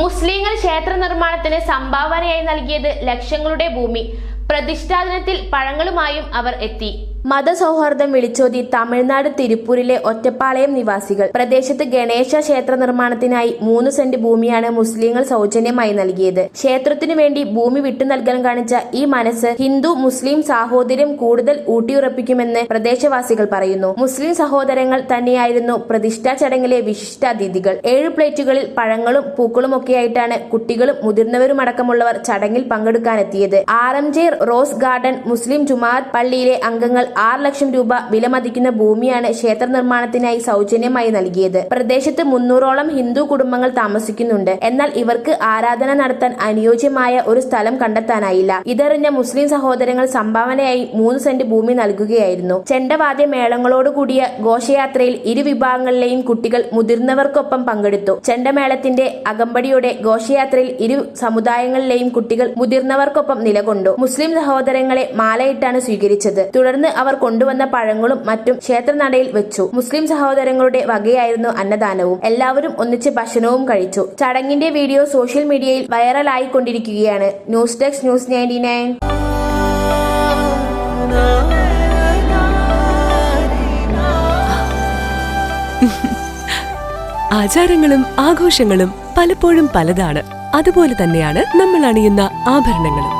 മുസ്ലിങ്ങൾ ക്ഷേത്ര നിർമ്മാണത്തിന് സംഭാവനയായി നൽകിയത് ലക്ഷങ്ങളുടെ ഭൂമി. പ്രതിഷ്ഠാദിനത്തിൽ പഴങ്ങളുമായും അവർ എത്തി. മതസൗഹാർദ്ദം വിളിച്ചോതി തമിഴ്നാട് തിരുപ്പൂരിലെ ഒറ്റപ്പാളയം നിവാസികൾ. പ്രദേശത്ത് ഗണേശ ക്ഷേത്ര നിർമ്മാണത്തിനായി മൂന്ന് സെന്റ് ഭൂമിയാണ് മുസ്ലിങ്ങൾ സൗജന്യമായി നൽകിയത്. ക്ഷേത്രത്തിനു വേണ്ടി ഭൂമി വിട്ടു നൽകാൻ കാണിച്ച ഈ മനസ്സ് ഹിന്ദു മുസ്ലിം സാഹോദര്യം കൂടുതൽ ഊട്ടിയുറപ്പിക്കുമെന്ന് പ്രദേശവാസികൾ പറയുന്നു. മുസ്ലിം സഹോദരങ്ങൾ തന്നെയായിരുന്നു പ്രതിഷ്ഠാ ചടങ്ങിലെ വിശിഷ്ട അതിഥികൾ. ഏഴ് പ്ലേറ്റുകളിൽ പഴങ്ങളും പൂക്കളും ഒക്കെയായിട്ടാണ് കുട്ടികളും മുതിർന്നവരുമടക്കമുള്ളവർ ചടങ്ങിൽ പങ്കെടുക്കാനെത്തിയത്. R M J rose garden മുസ്ലിം ജുമാഅത്ത് പള്ളിയിലെ അംഗങ്ങൾ ആറ് ലക്ഷം രൂപ വിലമതിക്കുന്ന ഭൂമിയാണ് ക്ഷേത്ര നിർമ്മാണത്തിനായി സൗജന്യമായി നൽകിയത്. പ്രദേശത്ത് മുന്നൂറോളം ഹിന്ദു കുടുംബങ്ങൾ താമസിക്കുന്നുണ്ട്. എന്നാൽ ഇവർക്ക് ആരാധന നടത്താൻ അനുയോജ്യമായ ഒരു സ്ഥലം കണ്ടെത്താനായില്ല. ഇതറിഞ്ഞ മുസ്ലിം സഹോദരങ്ങൾ സംഭാവനയായി മൂന്ന് സെന്റ് ഭൂമി നൽകുകയായിരുന്നു. ചെണ്ടവാദ്യ മേളങ്ങളോടുകൂടിയ ഘോഷയാത്രയിൽ ഇരു വിഭാഗങ്ങളിലെയും കുട്ടികൾ മുതിർന്നവർക്കൊപ്പം പങ്കെടുത്തു. ചെണ്ടമേളത്തിന്റെ അകമ്പടിയോടെ ഘോഷയാത്രയിൽ ഇരു സമുദായങ്ങളിലെയും കുട്ടികൾ മുതിർന്നവർക്കൊപ്പം നിലകൊണ്ടു. മുസ്ലിം സഹോദരങ്ങളെ മാലയിട്ടാണ് സ്വീകരിച്ചത്. തുടർന്ന് അവർ കൊണ്ടുവന്ന പഴങ്ങളും മറ്റും ക്ഷേത്രനടയിൽ വെച്ചു. മുസ്ലിം സഹോദരങ്ങളുടെ വകയായിരുന്നു അന്നദാനവും. എല്ലാവരും ഒന്നിച്ച് ഭക്ഷണവും കഴിച്ചു. ചടങ്ങിന്റെ വീഡിയോ സോഷ്യൽ മീഡിയയിൽ വൈറലായിക്കൊണ്ടിരിക്കുകയാണ്. News desk news ninety nine. ആചാരങ്ങളും ആഘോഷങ്ങളും പലപ്പോഴും പലതാണ്. അതുപോലെ തന്നെയാണ് നമ്മൾ അണിയുന്ന ആഭരണങ്ങളും.